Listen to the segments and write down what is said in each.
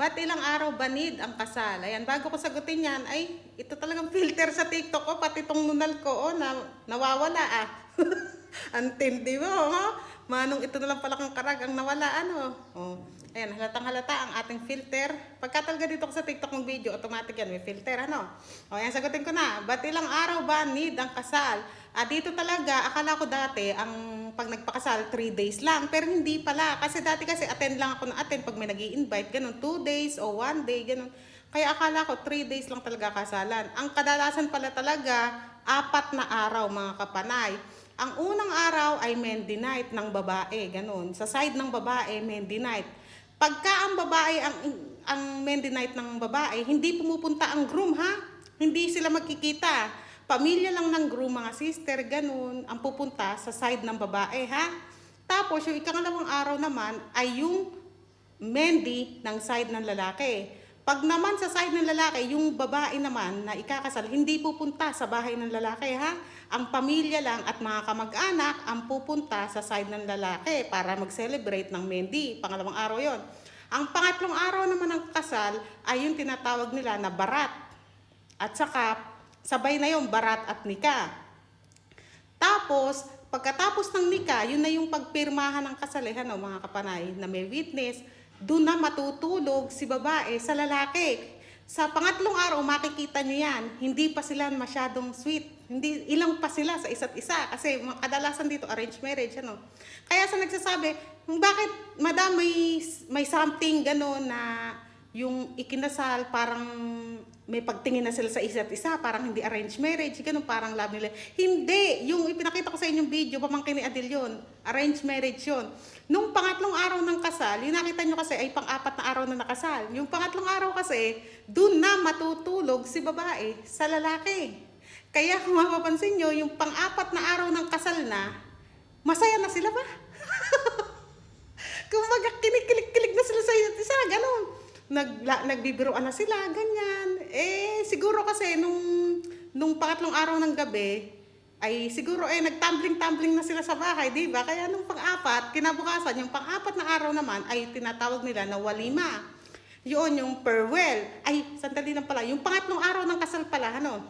Ba't ilang araw banid ang kasal? Ayan, bago ko sagutin yan, ay, ito talagang filter sa TikTok ko, pati itong nunal ko, oh, na, nawawala ah. Antindi mo, ha? Manong ito na lang pala kang karag ang nawala, ano? Oh. Ayan, halatang halata ang ating filter. Pagka talaga dito ko sa TikTok ng video, automatic yan, may filter, ano? O, ayan, sagutin ko na. Ba't ilang araw ba need ang kasal? Ah, dito talaga, akala ko dati, ang pag nagpakasal, 3 days lang. Pero hindi pala. Kasi dati kasi attend lang ako na attend pag may nag invite ganun, 2 days o 1 day, ganun. Kaya akala ko 3 days lang talaga kasalan. Ang kadalasan pala talaga, apat na araw mga kapanay. Ang unang araw ay Mendy night ng babae, ganun. Sa side ng babae, Mendy night. Pagka ang babae, ang, ang Mendy night ng babae, hindi pumupunta ang groom ha. Hindi sila magkikita. Pamilya lang ng groom, mga sister, ganun, ang pupunta sa side ng babae ha. Tapos yung ikangalawang araw naman ay yung Mendy ng side ng lalaki. Pag naman sa side ng lalaki, yung babae naman na ikakasal, hindi pupunta sa bahay ng lalaki ha. Ang pamilya lang at mga kamag-anak ang pupunta sa side ng lalaki para mag-celebrate ng Mendy. Pangalawang araw yon. Ang pangatlong araw naman ng kasal ay yung tinatawag nila na barat. At saka, sabay na yung barat at nika. Tapos, pagkatapos ng nika, yun na yung pagpirmahan ng kasalihan, no, mga kapanay, na may witness, doon na matutulog si babae sa lalaki. Sa pangatlong araw, makikita nyo yan, hindi pa sila masyadong sweet. Hindi, ilang pa sila sa isa't isa. Kasi kadalasan dito, arranged marriage, ano. Kaya sa nagsasabi, bakit, madam, may, may something gano'n na yung ikinasal, parang may pagtingin na sila sa isa't isa, parang hindi arranged marriage, ganun, parang love nila. Hindi! Yung ipinakita ko sa inyong video, pamangkin ni Adil yun. Arranged marriage yun. Nung pangatlong araw ng kasal, yung nakita nyo kasi ay pang-apat na araw na nakasal. Yung pangatlong araw kasi, dun na matutulog si babae sa lalaki. Kaya kung mapapansin nyo, yung pang-apat na araw ng kasal na, masaya na sila ba? Kumbaga, kinikilig-kilig na sila sa isa't isa, ganun. Nag, nagbibiroan na sila, ganyan. Eh, siguro kasi nung, nung pangatlong araw ng gabi, ay siguro eh nagtumbling-tumbling na sila sa bahay, di ba? Kaya nung pang-apat, kinabukasan, yung pang-apat na araw naman ay tinatawag nila na walima. Yun, yung farewell. Ay, sandali lang pala. Yung pangatlong araw ng kasal pala, ano?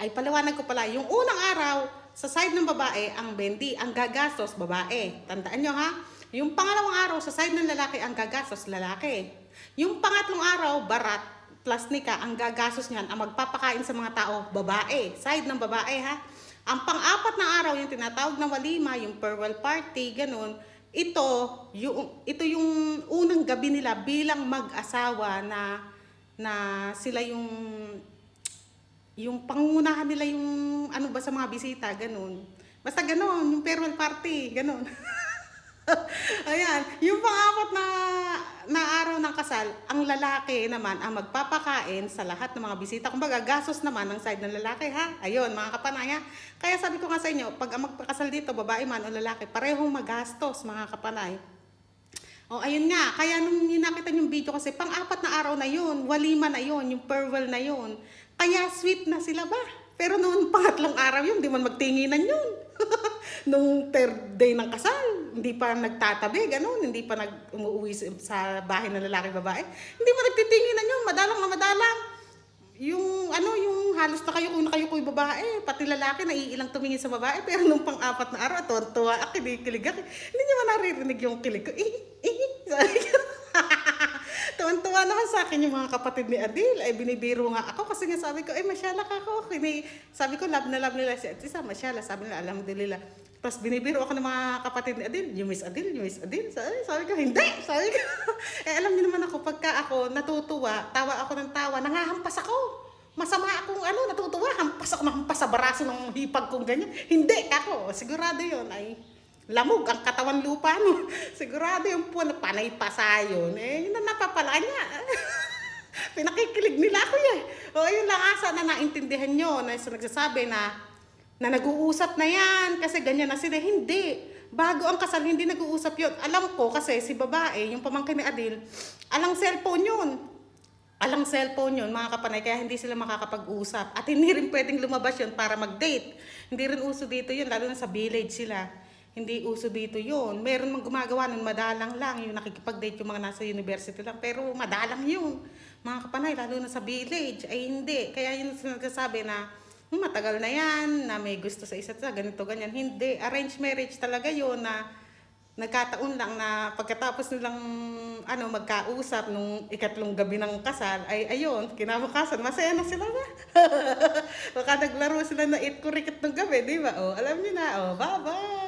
Ay, paliwanag ko pala. Yung unang araw, sa side ng babae, ang bendi, ang gagastos, babae. Tandaan nyo ha? Yung pangalawang araw, sa side ng lalaki, ang gagastos, lalaki. Yung pangatlong araw, barat, plus nika, ang gagastos niyan, ang magpapakain sa mga tao, babae. Side ng babae ha? Ang pang-apat na araw, yung tinatawag na walima, yung farewell party, ganun, ito, yung, ito yung unang gabi nila bilang mag-asawa na, na sila yung yung pangunahan nila yung ano ba sa mga bisita, ganun. Basta ganun, yung farewell party, ganun. Ayan, yung pang-apat kasal, ang lalaki naman ang magpapakain sa lahat ng mga bisita. Kumbaga, gastos naman ng side ng lalaki, ha? Ayun, mga kapanaya. Kaya sabi ko nga sa inyo, pag ang magpakasal dito, babae man o lalaki, parehong magastos, mga kapanay. O, ayun nga. Kaya nung nakita yung video kasi, pang-apat na araw na yun, walima na yun, yung farewell na yun. Kaya sweet na sila ba? Pero noon pangatlong araw yun, di man magtinginan yun. nung third day ng kasal, hindi pa nagtatabi, ganun, hindi pa nag umuwi sa bahay ng lalaki babae. Hindi mo nagtitinginan yun, madalang na madalang. Yung ano, yung halos na kayo kung na kayo ko'y babae, pati lalaki naiilang tumingin sa babae, pero nung pang-apat na araw, tuwa ako, kinikilig ako. Hindi niyo man naririnig yung kilig ko. Eh, eh, Tuwan-tuwa naman sa akin yung mga kapatid ni Adil. Ay, binibiro nga ako kasi nga sabi ko, eh, masyala ka ako. Kini, sabi ko, love na love nila si Atisa, masyala. Sabi nila, alhamdulillah. Tapos binibiro ako ng mga kapatid ni Adil, you miss Adil, you miss Adil. Sabi, sabi ko, hindi. Sabi ko, eh, alam niyo naman ako, pagka ako natutuwa, tawa ako ng tawa, nangahampas ako. Masama akong ano, natutuwa, hampas ako hampas sa baraso ng hipag kong ganyan. Hindi ako, sigurado yon ay lamog ang katawan lupa no. Sigurado yung na panay pa. Eh, yun na napapala niya. Pinakikilig nila ako eh. O, yun lang asa na naintindihan nyo na sa nagsasabi na na nag-uusap na yan kasi ganyan na sila. Hindi. Bago ang kasal, hindi nag-uusap yun. Alam ko kasi si babae, yung pamangkin ni Adil, alang cellphone yun. Alang cellphone yun, mga kapanay, kaya hindi sila makakapag-usap. At hindi rin pwedeng lumabas yun para mag-date. Hindi rin uso dito yun, lalo na sa village sila. Hindi uso dito yun. Meron mang gumagawa nun, madalang lang, yung nakikipag-date yung mga nasa university lang, pero madalang yun. Mga kapanay, lalo na sa village, ay hindi. Kaya yun sinasabi na, "Hmm, matagal na yan, na may gusto sa isa't isa, ganito, ganyan. Hindi, arranged marriage talaga yun na nagkataon lang na pagkatapos nilang ano magkausap nung ikatlong gabi ng kasal ay ayun kinabukasan masaya na sila na baka naglaro sila na eat kurikit ng gabi di ba? Oh alam niyo na. Oh bye bye